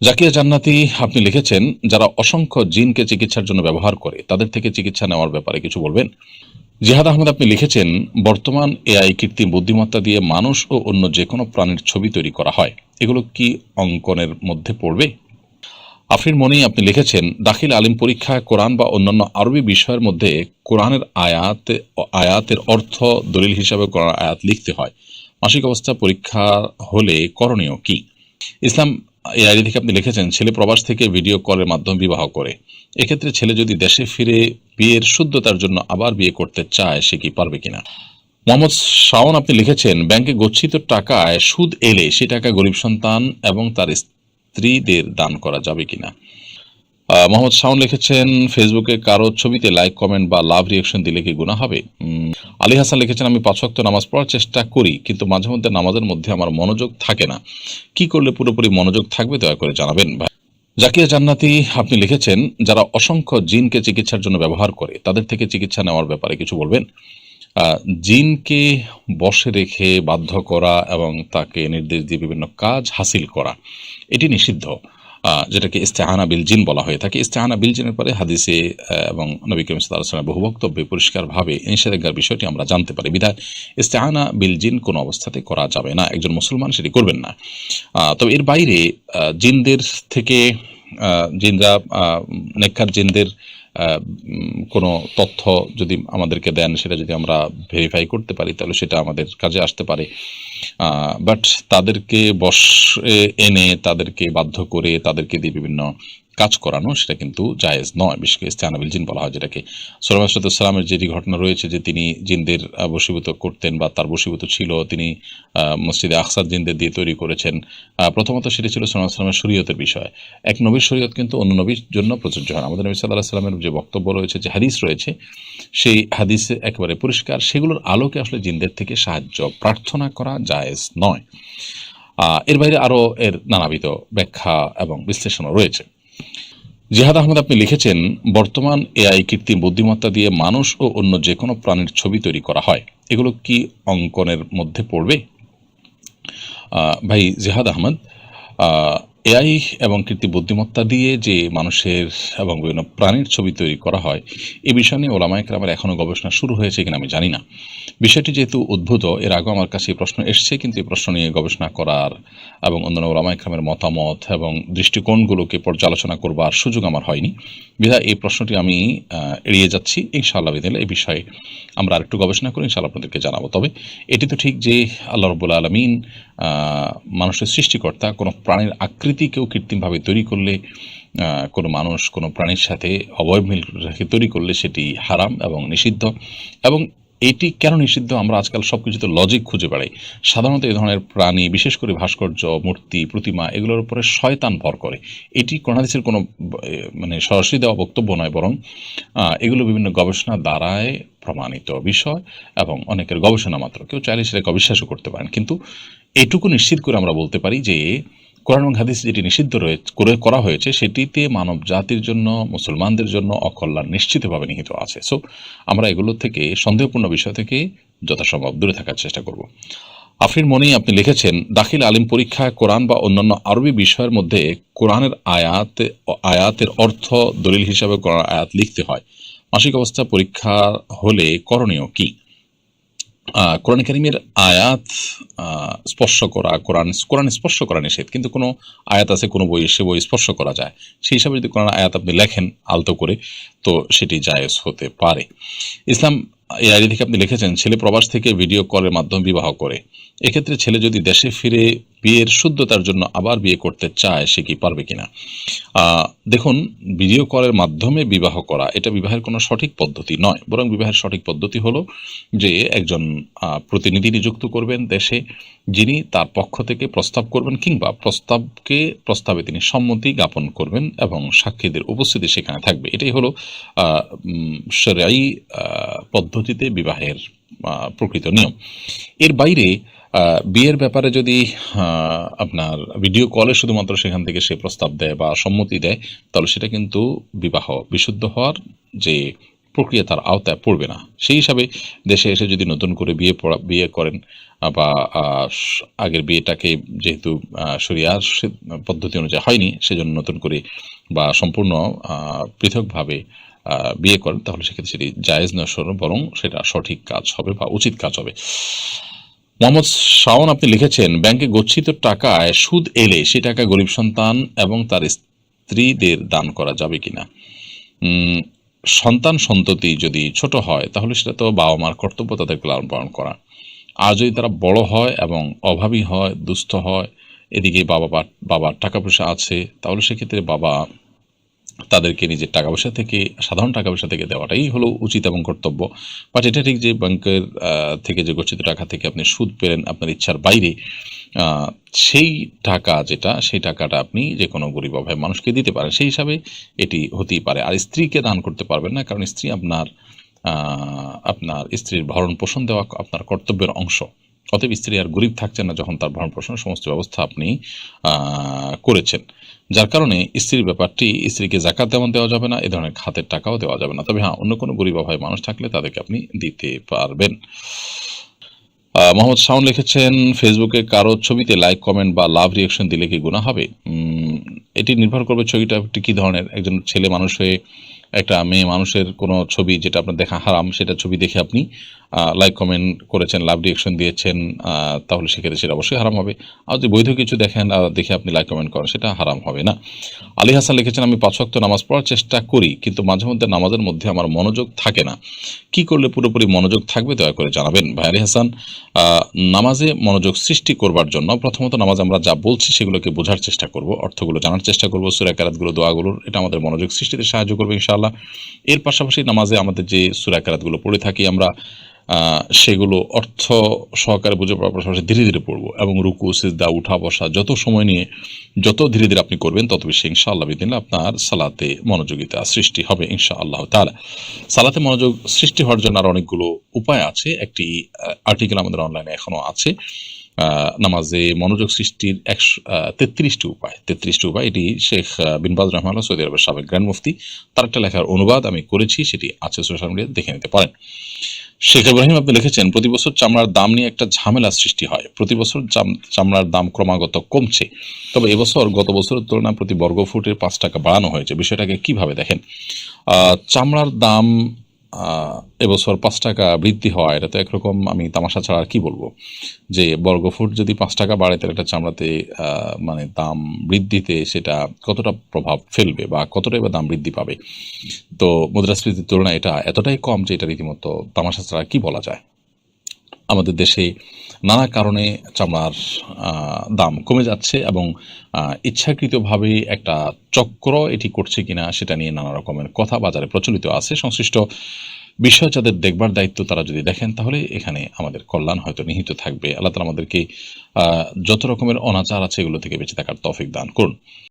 জাকিয়া জান্নাতি আপনি লিখেছেন, যারা অসংখ্য জিনকে চিকিৎসার জন্য ব্যবহার করে, তাদের থেকে চিকিৎসা নেওয়ার ব্যাপারে কিছু বলবেন? জিহাদ আহমেদ, আপনি লিখেছেন, বর্তমান এআই কৃত্রিম বুদ্ধিমত্তা দিয়ে মানুষ ও অন্য যে কোনো প্রাণীর ছবি তৈরি করা হয়। এগুলো কি অঙ্কনের মধ্যে পড়বে? আফরিন মনি, আপনি লিখেছেন, দাখিল আলিম পরীক্ষায় কোরআন বা অন্যান্য আরবি বিষয়ের মধ্যে কোরআনের আয়াত, আয়াতের অর্থ দলিল হিসাবে কোরআন আয়াত লিখতে হয়। মাসিক অবস্থা পরীক্ষা হলে করণীয় কি? ইসলাম, এই আইডি থেকে আপনি লিখেছেন, ছেলে প্রবাস থেকে ভিডিও কলের মাধ্যমে বিবাহ করে। এক্ষেত্রে ছেলে যদি দেশে ফিরে বিয়ের শুদ্ধতার জন্য আবার বিয়ে করতে চায়, সে কি পারবে কিনা? মোহাম্মদ শাওন, আপনি লিখেছেন, ব্যাংকে গচ্ছিত টাকায় সুদ এলে সে টাকা গরিব সন্তান এবং তার স্ত্রীদের দান করা যাবে কিনা? মোহাম্মদ শাওন লিখেছেন, ফেসবুকে কারও ছবিতে লাইক, কমেন্ট বা লাভ রিয়েকশন দিলে কি গুণা হবে? আলী হাসান লিখেছেন, আমি পাঁচ ওয়াক্ত নামাজ পড়ার চেষ্টা করি, কিন্তু মাঝে মধ্যে নামাজের মধ্যে আমার মনোযোগ থাকে না। কি করলে পুরোপুরি মনোযোগ থাকবে, দয়া করে জানাবেন। জাকিয়া জান্নাতি, আপনি লিখেছেন, যারা অসংখ্য জিনকে চিকিৎসার জন্য ব্যবহার করে, তাদের থেকে চিকিৎসা নেওয়ার ব্যাপারে কিছু বলবেন? জিনকে বশে রেখে বাধ্য করা এবং তাকে নির্দেশ দিয়ে বিভিন্ন কাজ হাসিল করা, এটি নিষিদ্ধ। যেটাকে ইস্তেহানা বিলজিন বলা হয়ে থাকে। ইস্তেহানা বিলজিনের পরে হাদিসে এবং নবী করিম বহু বক্তব্যে পরিষ্কারভাবে নিষেধাজ্ঞার বিষয়টি আমরা জানতে পারি। বিধায় ইস্তেহানা বিলজিন কোনো অবস্থাতে করা যাবে না, একজন মুসলমান সেটি করবেন না। তবে এর বাইরে জিনদের থেকে জিনরা নেককার জিনদের কোনো তথ্য যদি আমাদেরকে দেন, সেটা যদি আমরা ভেরিফাই করতে পারি, তাহলে সেটা আমাদের কাজে আসতে পারে। বাট তাদেরকে বসে এনে তাদেরকে বাধ্য করে তাদেরকে দিয়ে বিভিন্ন কাজ করানো সেটা কিন্তু জায়েজ নয়। বিশেষ করে ইস্তেহানাবিল জিন বলা হয় যেটাকে। সোলাম সালামের যেটি ঘটনা রয়েছে যে তিনি জিনদের আহ, বশীভূত করতেন বা তার বশীভূত ছিল তিনি মসজিদে আকসার জিনদের দিয়ে তৈরি করেছেন। প্রথমত সেটি ছিল সোলাম সালামের শরীয়তের বিষয়। এক নবীর শরীয়ত কিন্তু অন্য নবীর জন্য প্রযোজ্য হয় আমাদের নবী সাল্লাহ সাল্লামের যে বক্তব্য রয়েছে যে হাদিস রয়েছে সেই হাদিসে একেবারে পরিষ্কার সেগুলোর আলোকে আসলে জিনদের থেকে সাহায্য প্রার্থনা করা জায়েজ নয়। এর বাইরে আরও এর নানাবিধ ব্যাখ্যা এবং বিশ্লেষণও রয়েছে। জিহাদ আহমেদ, আপনি লিখেছেন, বর্তমান এআই কৃত্রিম বুদ্ধিমত্তা দিয়ে মানুষ ও অন্য যে কোনো প্রাণীর ছবি তৈরি করা হয়। এগুলো কি অঙ্কনের মধ্যে পড়বে? ভাই জেহাদ আহমদ এআই এবং কৃত্রিম বুদ্ধিমত্তা দিয়ে যে মানুষের এবং বিভিন্ন প্রাণীর ছবি তৈরি করা হয়, এ বিষয় নিয়ে ওলামায়ক আমার এখনও গবেষণা শুরু হয়েছে কিনা আমি জানি না। বিষয়টি যেহেতু উদ্ভূত, এর আগে আমার কাছে প্রশ্ন এসছে, কিন্তু এই প্রশ্ন নিয়ে গবেষণা করার এবং অন্যান্য ওলামাইকরামের মতামত এবং দৃষ্টিকোণগুলোকে পর্যালোচনা করবার সুযোগ আমার হয়নি। বিধায় এই প্রশ্নটি আমি এড়িয়ে যাচ্ছি। ইনশাআল্লাহ বিদিলে এই বিষয়ে আমরা আরেকটু গবেষণা করে ইনশাআল্লাহ আপনাদেরকে জানাব। তবে এটি তো ঠিক যে আল্লাহ রবুল্লা আলমিন মানুষের সৃষ্টিকর্তা কোনো প্রাণীর আকৃতিকেও কৃত্রিমভাবে তৈরি করলে কোনো মানুষ, কোনো প্রাণীর সাথে অবয়ব মিল রেখে তৈরি করলে সেটি হারাম এবং নিষিদ্ধ। এবং এটি কেন নিষিদ্ধ? আমরা আজকাল সব কিছুতে লজিক খুঁজে বেড়াই। সাধারণত এই ধরনের প্রাণী, বিশেষ করে ভাস্কর্য, মূর্তি, প্রতিমা, এগুলোর উপরে শয়তান ভর করে। এটি করোনাদিসের কোনো মানে সরাসরি দেওয়া বক্তব্য নয় বরং এগুলো বিভিন্ন গবেষণা দ্বারায় প্রমাণিত বিষয় এবং অনেকের গবেষণা মাত্র। কেউ চাইলে সেটাকে অবিশ্বাসও করতে পারেন। কিন্তু এটুকু নিশ্চিত করে আমরা বলতে পারি যে কোরআন এবং হাদিস যেটি নিষিদ্ধ রয়েছে, করে, করা হয়েছে, সেটিতে মানব জাতির জন্য, মুসলমানদের জন্য অকল্যাণ নিশ্চিতভাবে নিহিত আছে। সো আমরা এগুলো থেকে, সন্দেহপূর্ণ বিষয় থেকে যথাসম্ভব দূরে থাকার চেষ্টা করব। আফরিন মনি, আপনি লিখেছেন, দাখিল আলিম পরীক্ষায় কোরআন বা অন্যান্য আরবি বিষয়ের মধ্যে কোরআনের আয়াত, আয়াতের অর্থ দলিল হিসাবে কোরআন আয়াত লিখতে হয়। মাসিক অবস্থা পরীক্ষা হলে করণীয় কি? কোরআন কারিমের আয়াত স্পর্শ করা, কোরআন কোরআন স্পর্শ করা নিষেধ, কিন্তু কোনো আয়াত আছে, কোনো বই সে বই স্পর্শ করা যায়। সেই হিসাবে যদি কোরআন আয়াত আপনি লেখেন আলতো করে, তো সেটি জায়েজ হতে পারে। ইসলাম, এই আইডি থেকে আপনি লিখেছেন, ছেলে প্রবাস থেকে ভিডিও কলের মাধ্যমে বিবাহ করে। এক্ষেত্রে ছেলে যদি দেশে ফিরে বিয়ের শুদ্ধতার জন্য আবার বিয়ে করতে চায়, সে কি পারবে কিনা? দেখুন ভিডিও কলের মাধ্যমে বিবাহ করা এটা বিবাহের কোনো সঠিক পদ্ধতি নয়। বরং বিবাহের সঠিক পদ্ধতি হলো যে একজন প্রতিনিধি নিযুক্ত করবেন দেশে যিনি তার পক্ষ থেকে প্রস্তাব করবেন কিংবা প্রস্তাবকে প্রস্তাবে তিনি সম্মতি জ্ঞাপন করবেন এবং সাক্ষীদের উপস্থিতি সেখানে থাকবে। এটাই হলো আহ, পদ্ধতিতে বিবাহের প্রকৃত নিয়ম। এর বাইরে বিয়ের ব্যাপারে যদি আপনার ভিডিও কলে শুধুমাত্র সেখান থেকে সে প্রস্তাব দেয় বা সম্মতি দেয় তাহলে সেটা কিন্তু বিবাহ বিশুদ্ধ হওয়ার যে প্রক্রিয়া তার আওতায় পড়বে না। সেই হিসাবে দেশে এসে যদি নতুন করে বিয়ে পড়া বিয়ে করেন বা আগের বিয়েটাকে যেহেতু আহ, শরিয়ার সে- পদ্ধতি অনুযায়ী হয়নি সেজন্য নতুন করে বা সম্পূর্ণ পৃথকভাবে বিয়ে করেন তাহলে সেক্ষেত্রে সেটি জায়েজ নয় বরং সেটা সঠিক কাজ হবে বা উচিত কাজ হবে। মোহাম্মদ শাওন, আপনি লিখেছেন, ব্যাংকে গচ্ছিত টাকায় সুদ এলে সে টাকা গরিব সন্তান এবং তার স্ত্রীদের দান করা যাবে কিনা? সন্তান সন্ততি যদি ছোট হয়, তাহলে সেটা তো বাবা মার কর্তব্য তাদেরকে লালন পালন করা। আর যদি তারা বড় হয় এবং অভাবী হয়, দুস্থ হয়, এদিকে বাবা বাবার টাকা পয়সা আছে, তাহলে সেক্ষেত্রে বাবা তাদেরকে নিজের টাকা পয়সা থেকে, সাধারণ টাকা পয়সা থেকে দেওয়াটাই হলো উচিত এবং কর্তব্য। বাট এটা ঠিক যে ব্যাংকের থেকে যে গচ্ছিত টাকা থেকে আপনি সুদ পেলেন আপনার ইচ্ছার বাইরে সেই টাকা যেটা, সেই টাকাটা আপনি যে কোনো গরিব অভাব মানুষকে দিতে পারেন। সেই হিসাবে এটি হতেই পারে। আর স্ত্রীকে দান করতে পারবেন না, কারণ স্ত্রী আপনার আপনার স্ত্রীর ভরণ পোষণ দেওয়া আপনার কর্তব্যের অংশ। অতএব স্ত্রী আর গরিব থাকছেন না যখন তার ভরণ পোষণের সমস্ত ব্যবস্থা আপনি করেছেন। যার কারণে স্ত্রীর ব্যাপারটি স্ত্রীকে জাকাত তেমন দেওয়া যাবে না, এ ধরনের খাতের টাকাও দেওয়া যাবে না। তবে হ্যাঁ অন্য কোনো গরিব অভাবে মানুষ থাকলে তাদেরকে আপনি দিতে পারবেন। মোহাম্মদ শাওন লিখেছেন, ফেসবুকে কারও ছবিতে লাইক, কমেন্ট বা লাভ রিয়াকশন দিলে কি গুণা হবে? এটি নির্ভর করবে ছবিটা কী ধরনের? একজন ছেলে মানুষ হয়ে একটা মেয়ে মানুষের কোনো ছবি যেটা আপনার দেখা হারাম, সেটা ছবি দেখে আপনি লাইক কমেন্ট করেছেন লাভ রিয়াকশন দিয়েছেন তাহলে সেক্ষেত্রে সেটা অবশ্যই হারাম হবে। আর যদি বৈধ কিছু দেখেন আর দেখে আপনি লাইক কমেন্ট করেন, সেটা হারাম হবে না। আলী হাসান লিখেছেন, আমি পাঁচ নামাজ পড়ার চেষ্টা করি, কিন্তু মাঝে মধ্যে নামাজের মধ্যে আমার মনোযোগ থাকে না। কি করলে পুরোপুরি মনোযোগ থাকবে, দয়া করে জানাবেন। ভাই আলী হাসান নামাজে মনোযোগ সৃষ্টি করবার জন্য প্রথমত নামাজ আমরা যা বলছি, সেগুলোকে বোঝার চেষ্টা করব, অর্থগুলো জানার চেষ্টা করব সুরাকারাতগুলো দোয়াগুলোর, এটা আমাদের মনোযোগ সৃষ্টিতে সাহায্য করবে ইনশাআল্লাহ। এর পাশাপাশি নামাজে আমাদের যে সুরাকারাতগুলো পড়ে থাকি আমরা সেগুলো অর্থ সহকারে বুঝে পড়ার পাশাপাশি ধীরে ধীরে পড়ব এবং রুকু, সিজদা, উঠা, বসা, যত সময় নিয়ে, যত ধীরে ধীরে আপনি করবেন, তত বেশি ইনশাআল্লাহ বিদিন আপনার সালাতে মনোযোগিতা সৃষ্টি হবে ইনশাআল্লাহ তাআলা। সালাতে মনোযোগ সৃষ্টি হওয়ার জন্য আর অনেকগুলো উপায় আছে। একটি আর্টিকেল আমাদের অনলাইনে এখনও আছে। নামাজে মনোযোগ সৃষ্টির একশো তেত্রিশটি উপায়। তেত্রিশটি উপায়, এটি শেখ বিনবাজ রহমান সৌদি আরবের সাবেক গ্র্যান্ড মুফতি। তার একটা লেখার অনুবাদ আমি করেছি, সেটি আছে সোশ্যাল মিডিয়াতে দেখে নিতে পারেন। শেখ ইব্রাহিম আপনি লিখেছেন, প্রতি বছর চামড়ার দাম নিয়ে একটা ঝামেলা সৃষ্টি হয়। প্রতি বছর চামড়ার দাম ক্রমাগত কমছে। তবে এবছর, গত বছরের তুলনায় প্রতি বর্গ ফুটের পাঁচ টাকা বাড়ানো হয়েছে। বিষয়টাকে কীভাবে দেখেন? চামড়ার দাম এবছর পাঁচ টাকা বৃদ্ধি হওয়া এটা তো একরকম আমি তামাশা ছাড়া আর কি বলব। যে বর্গফুট যদি পাঁচ টাকা বাড়ে, তাহলে একটা চামড়াতে মানে দাম বৃদ্ধিতে সেটা কতটা প্রভাব ফেলবে বা কতটাই বা দাম বৃদ্ধি পাবে? তো মুদ্রাস্ফীতির তুলনায় এটা এতটাই কম যে এটা রীতিমতো তামাশা ছাড়া কি বলা যায়? আমাদের দেশে নানা কারণে চামড়ার দাম কমে যাচ্ছে এবং ইচ্ছাকৃতভাবে একটা চক্র এটি করছে কিনা সেটা নিয়ে নানা রকমের কথা বাজারে প্রচলিত আছে। সংশ্লিষ্ট বিষয় যাদের দেখবার দায়িত্ব তারা যদি দেখেন তাহলে এখানে আমাদের কল্যাণ হয়তো নিহিত থাকবে। আল্লাহ তালা আমাদেরকে যত রকমের অনাচার আছে এগুলো থেকে বেঁচে থাকার তফিক দান করুন।